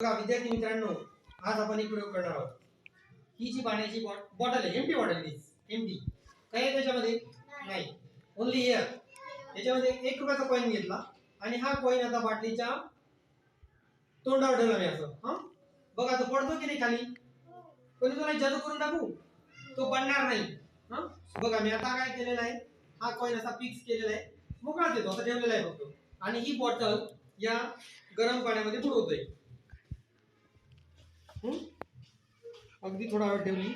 बघा विद्यार्थी मित्रांनो आज आपण एक प्रयोग करणार आहोत. ही जी पाण्याची बॉटल आहे एमटी बॉटल एमटी काय आहे त्याच्यामध्ये? नाही. ओनली एअर त्याच्यामध्ये एक रुपयाचा कॉईन घेतला आणि हा कॉईन आता बाटलीच्या तोंडावर ठेवला मी असं. हा? बघा तो पडतो की नाही खाली? कोणी तुला जादू करून टाकू? तो पडणार नाही. हा? बघा मी आता काय केलेला आहे? हा कॉईन असा फिक्स केलेला आहे. मोकळाच येतो असं ठेवलेला आहे फक्त. आणि ही बॉटल या गरम पाण्यामध्ये बुडवतोय. अगदी थोडा वेळ ठेवली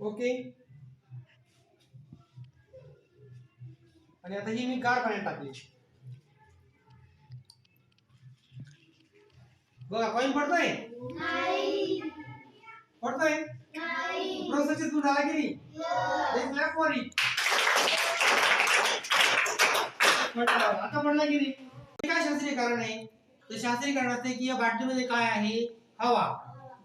ओके आणि आता ही मी गार पाण्यात टाकली. बघा कॉईन पडतोय? पडतोय? प्रोसेस तू झाला की नाही? एक लाख. पडला. आता पडला की नाही? हे काय शास्त्रीय कारण आहे? तर शास्त्रीय कारण असते की या बाटलीमध्ये काय आहे? हवा.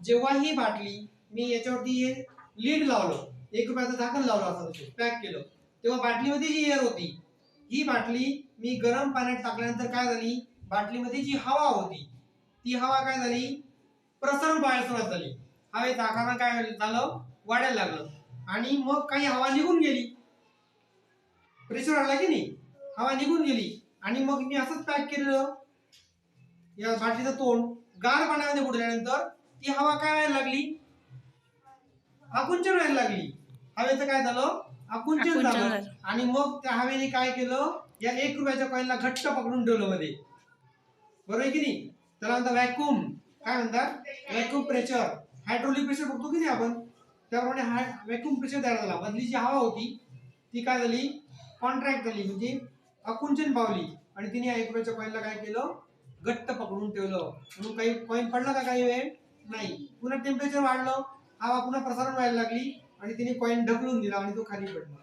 जेव्हा ही बाटली मी याच्यावरती हे लीड लावलं एक रुपयाचं झाकण लावलं असं पॅक केलं. तेव्हा बाटलीमध्ये जी एअर होती ही बाटली मी गरम पाण्यात टाकल्यानंतर काय झाली? बाटलीमध्ये जी हवा होती ती हवा काय झाली? प्रसरण पाहायला सुरुवात झाली. हवेचं आकारण काय झालं? वाढायला लागलं. आणि मग काही हवा निघून गेली. प्रेशर आला की नाही? हवा निघून गेली. आणि मग मी असंच पॅक केलेलं. या बाटलीचं तोंड गार पाण्यामध्ये बुडल्यानंतर ती हवा काय व्हायला लागली? आकुंचन व्हायला लागली. हवेचं काय झालं? आकुंचन झालं. आणि मग त्या हवेने काय केलं? या एक रुपयाच्या कॉईनला घट्ट पकडून ठेवलं मध्ये. बरोबर आहे की नाही? त्याला म्हणतात व्हॅक्यूम काय म्हणतात? व्हॅक्यूम प्रेशर हायड्रोलिक प्रेशर बघतो की नाही आपण? त्याप्रमाणे हा व्हॅक्यूम प्रेशर तयार झाला. मधली जी हवा होती ती काय झाली? कॉन्ट्रॅक्ट झाली. म्हणजे आकुंचन पावली. आणि तिने या एक रुपयाच्या कॉईनला काय केलं? घट्ट पकडून ठेवलं. म्हणून काही कॉईन पडला का काही वेळ? नाही. पुन्हा टेम्परेचर वाढलं. हवा पुन्हा प्रसारण व्हायला लागली. आणि तिने कॉईन ढकलून दिला आणि तो खाली पडला.